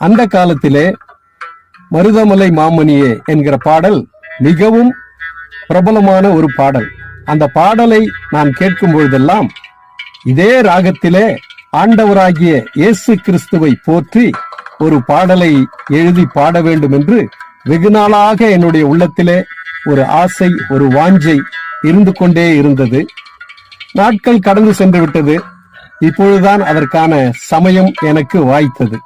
அந்த காலத்திலே மருதமலை மாமணியே என்கிற பாடல் மிகவும் பிரபலமான ஒரு பாடல். அந்த பாடலை நான் கேட்கும் பொழுதெல்லாம் இதே ராகத்திலே ஆண்டவராகிய இயேசு கிறிஸ்துவை போற்றி ஒரு பாடலை எழுதி பாட வேண்டும் என்று வெகு நாளாக என்னுடைய உள்ளத்திலே ஒரு ஆசை ஒரு வாஞ்சை இருந்து கொண்டே இருந்தது. நாட்கள் கடந்து சென்று விட்டது. இப்பொழுதுதான் அதற்கான சமயம் எனக்கு வாய்த்தது.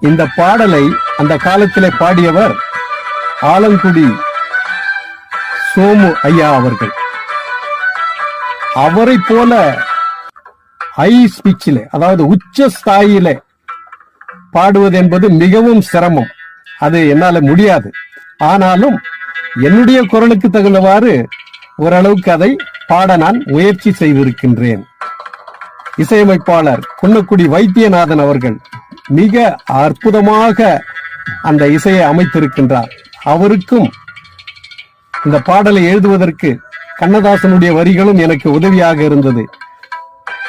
இந்த பாடலை அந்த காலத்திலே பாடியவர் ஆலங்குடி சோமு ஐயா அவர்கள். அவரை போல ஹை ஸ்பீச்சில் அதாவது உச்ச ஸ்தாயில பாடுவது என்பது மிகவும் சிரமம். அது என்னால முடியாது. ஆனாலும் என்னுடைய குரலுக்கு தகுந்தவாறு ஓரளவுக்கு அதை பாட நான் முயற்சி செய்திருக்கின்றேன். இசையமைப்பாளர் குன்னக்குடி வைத்தியநாதன் அவர்கள் மிக அற்புதமாக அந்த இசையை அமைத்திருக்கின்றார். அவருக்கும் இந்த பாடலை எழுதுவதற்கு கண்ணதாசனுடைய வரிகளும் எனக்கு உதவியாக இருந்தது.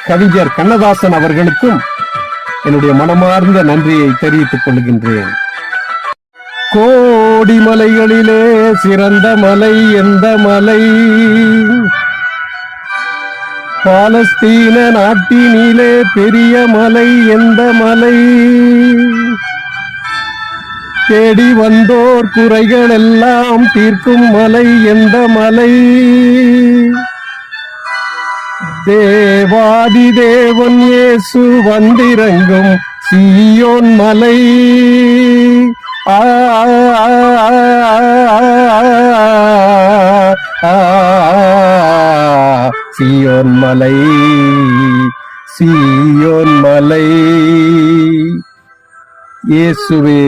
கவிஞர் கண்ணதாசன் அவர்களுக்கும் என்னுடைய மனமார்ந்த நன்றியை தெரிவித்துக் கொள்கின்றேன். கோடி மலைகளிலே சிறந்த மலை எந்த மலை? பாலஸ்தீன நாட்டினிலே பெரிய மலை எந்த மலை? தேடி வந்தோர் குறைகள் எல்லாம் தீர்க்கும் மலை எந்த மலை? தேவாதி தேவன் இயேசு வந்திறங்கும் சீயோன் மலை. ஆ, சியோன் மலை சியோன் மலை. இயேசுவே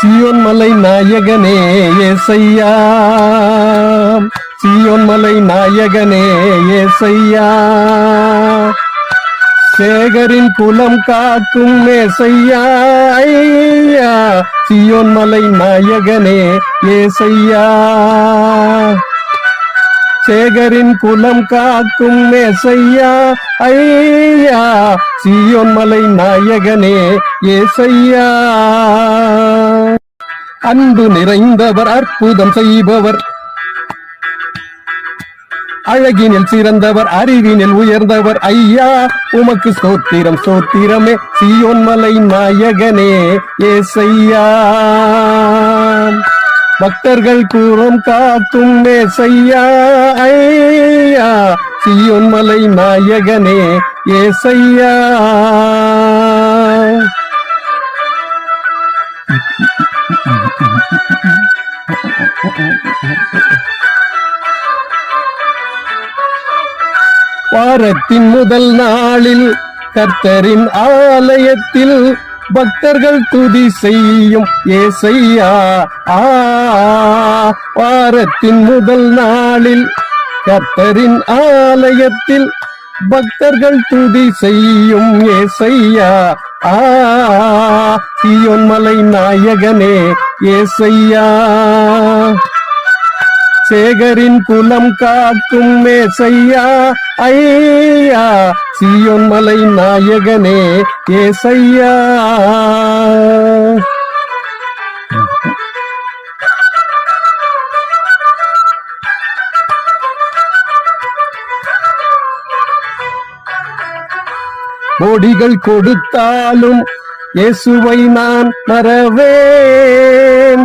சியோன் மலை நாயகனே ஏசையா. சியோன் மலை நாயகனே ஏசையா. சேகரின் குலம் காக்கும் மேசையா சியோன் மலை நாயகனே ஏசையா. சேகரின் குலம் காக்கும் மேசையா ஐயா சியோன் மலை நாயகனே ஏசையா. அன்பு நிறைந்தவர் அற்புதம் செய்பவர். அழகினில் சிறந்தவர் அறிவினில் உயர்ந்தவர் ஐயா. உமக்கு சோத்திரம் சோத்திரமே சியோன் மலை நாயகனே ஏசையா. பக்தர்கள் கூறம் காக்கும் மேசையா ஐயா சியோன் மலை நாயகனே ஏசையா. வாரத்தின் முதல் நாளில் கர்த்தரின் ஆலயத்தில் பக்தர்கள் துதி செய்யும் ஏசையா ஆ வாரத்தின் முதல் நாளில் கர்த்தரின் ஆலயத்தில் பக்தர்கள் துதி செய்யும் ஏசையா ஆ சியோன்மலை நாயகனே ஏசையா. சேகரின் குலம் காக்கும் மேசையா ஐயா. சியோன் மலை நாயகனே ஏசையா. கோடிகள் கொடுத்தாலும் இயேசுவை நான் மறவேன்.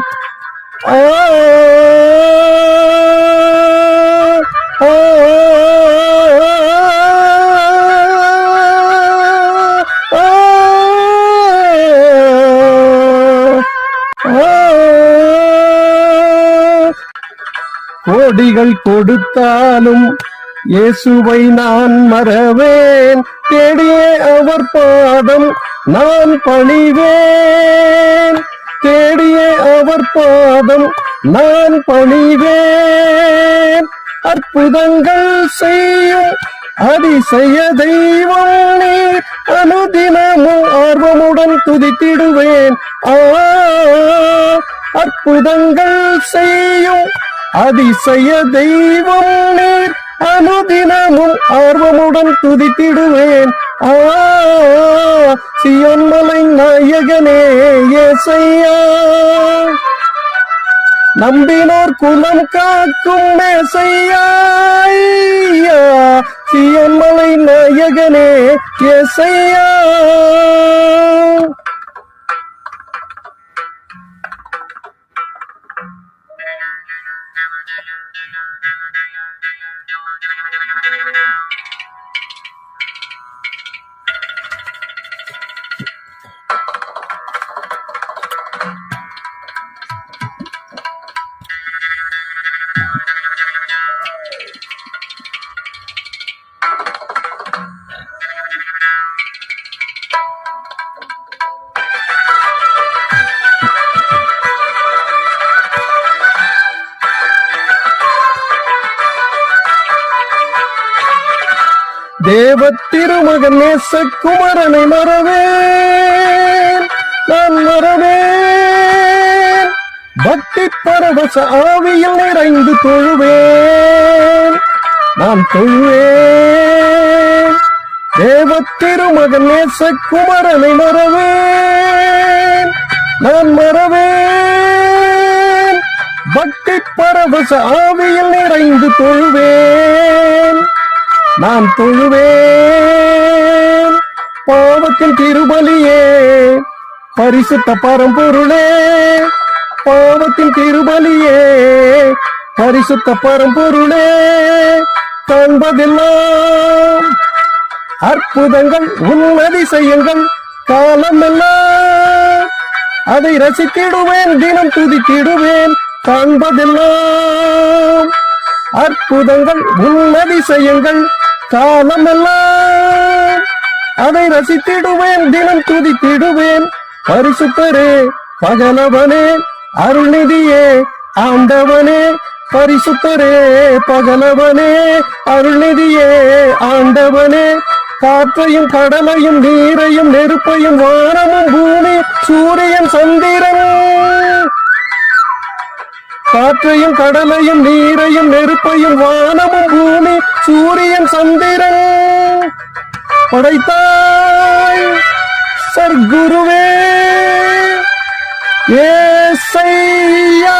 கோடிகள் கொடுத்தாலும் இயேசுவை நான் மறவேன். தேடியே அவர் பாதம் நான் பணிவேன். தேடியே அவர் பாதம் நான் பணிவேன். அற்புதங்கள் செய்யும் அதிசய தெய்வம் நீ அனுதினமும் ஆர்வமுடன் துதித்திடுவேன். ஆ அற்புதங்கள் செய்யும் அதிசய தெய்வம் நீர் அனுதினமும் ஆர்வமுடன் துதித்திடுவேன். ஆ சியோன்மலை நாயகனே ஏசையா. நம்பினோர் குலம் காக்கும் மேசையா ஐயா, சியோன்மலை நாயகனே ஏசையா. தேவ திருமகன் நேசகுமரனை மறவேன் நான் மறவேன். பக்தி பரவச ஆவியில் நிறைந்து தொழுவேன் நான் தொழுவேன். தேவ திருமகன் நேசகுமரனை மறவேன் நான் மறவேன். பக்தி பரவச ஆவியில் நிறைந்து தொழுவேன். நான் தொழுவேன். பாவத்தின் திருபலியே பரிசுத்த பரம்பொருளே. பாவத்தின் திருபலியே பரிசுத்த பரம்பொருளே. காண்பதெல்லாம் அற்புதங்கள் உன்னதி செய்யுங்கள் காலமெல்லாம். அதை ரசித்திடுவேன் தினம் துதித்திடுவேன் காண்பதெல்லாம் அற்புதங்கள் உன்னதி செய்யுங்கள் காலமெல்லாம் அதை ரசித்திடுவேன் தினம் துதித்திடுவேன். பரிசுத்தரே பகலவனே அருள்நிதியே ஆண்டவனே. பரிசுத்தரே பகலவனே அருள்நிதியே ஆண்டவனே. காற்றையும் கடலையும் நீரையும் நெருப்பையும் வானமும் பூமி சூரியன் சந்திரன். காற்றையும் கடலையும் நீரையும் நெருப்பையும் வானமும் பூமி சூரிய படைத்தான் சந்திரன் படைத்தாய். சர்க்குருவே ஏசையா.